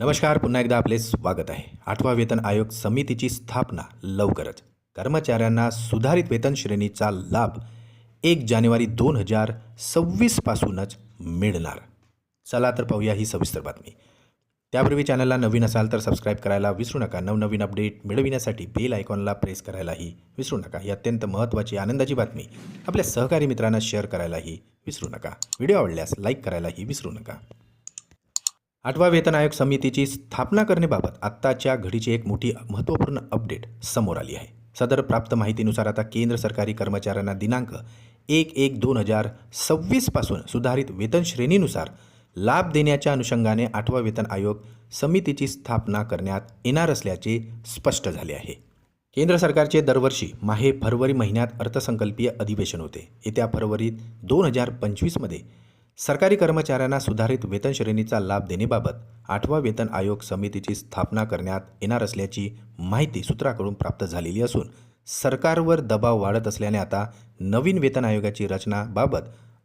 नमस्कार पुन्हा एकदा आपले स्वागत आहे. आठवा वेतन आयोग समितीची स्थापना लवकरच. कर्मचाऱ्यांना सुधारित वेतन श्रेणीचा लाभ एक जानेवारी दोन हजार सव्वीसपासूनच मिळणार. चला तर पाहूया ही सविस्तर बातमी. त्यापूर्वी चॅनलला नवीन असाल तर सबस्क्राईब करायला विसरू नका. नवनवीन अपडेट मिळविण्यासाठी बेल आयकॉनला प्रेस करायलाही विसरू नका. ही अत्यंत महत्त्वाची आनंदाची बातमी. आपल्या सहकारी मित्रांना शेअर करायलाही विसरू नका. व्हिडिओ आवडल्यास लाईक करायलाही विसरू नका. आठवा वेतन आयोग समितीची स्थापना करण्याबाबत आत्ताच्या घडीची एक मोठी महत्त्वपूर्ण अपडेट समोर आली आहे. सदर प्राप्त माहितीनुसार आता केंद्र सरकारी कर्मचाऱ्यांना दिनांक एक एक दोन हजार सव्वीसपासून सुधारित वेतन श्रेणीनुसार लाभ देण्याच्या अनुषंगाने आठवा वेतन आयोग समितीची स्थापना करण्यात येणार असल्याचे स्पष्ट झाले आहे. केंद्र सरकारचे दरवर्षी माहे फरवरी महिन्यात अर्थसंकल्पीय अधिवेशन होते. येत्या फरवरीत दोन हजार पंचवीसमध्ये सरकारी कर्मचाऱ्यांना सुधारित वेतन श्रेणीचा लाभ देण्याबाबत आठवा वेतन आयोग समितीची स्थापना करण्यात येणार असल्याची माहिती सूत्राकडून प्राप्त झालेली असून सरकारवर दबाव वाढत असल्याने आता नवीन वेतन आयोगाची रचनाबाबत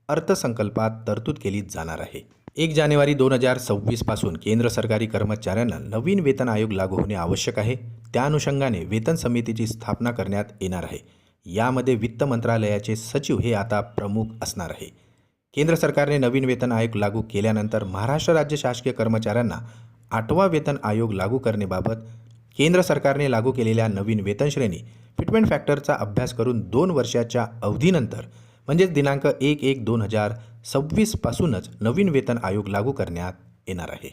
अर्थसंकल्पात तरतूद केली जाणार आहे. एक जानेवारी दोन हजार सव्वीसपासून केंद्र सरकारी कर्मचाऱ्यांना नवीन वेतन आयोग लागू होणे आवश्यक आहे. त्या अनुषंगाने वेतन समितीची स्थापना करण्यात येणार आहे. यामध्ये वित्त मंत्रालयाचे सचिव हे आता प्रमुख असणार आहे. केंद्र सरकारने नवीन वेतन आयोग लागू केल्यानंतर महाराष्ट्र राज्य शासकीय कर्मचाऱ्यांना आठवा वेतन आयोग लागू करण्याबाबत केंद्र सरकारने लागू केलेल्या नवीन वेतन श्रेणी फिटमेंट फॅक्टरचा अभ्यास करून दोन वर्षाच्या अवधीनंतर म्हणजेच दिनांक एक एक दोन हजार सव्वीसपासूनच नवीन वेतन आयोग लागू करण्यात येणार आहे.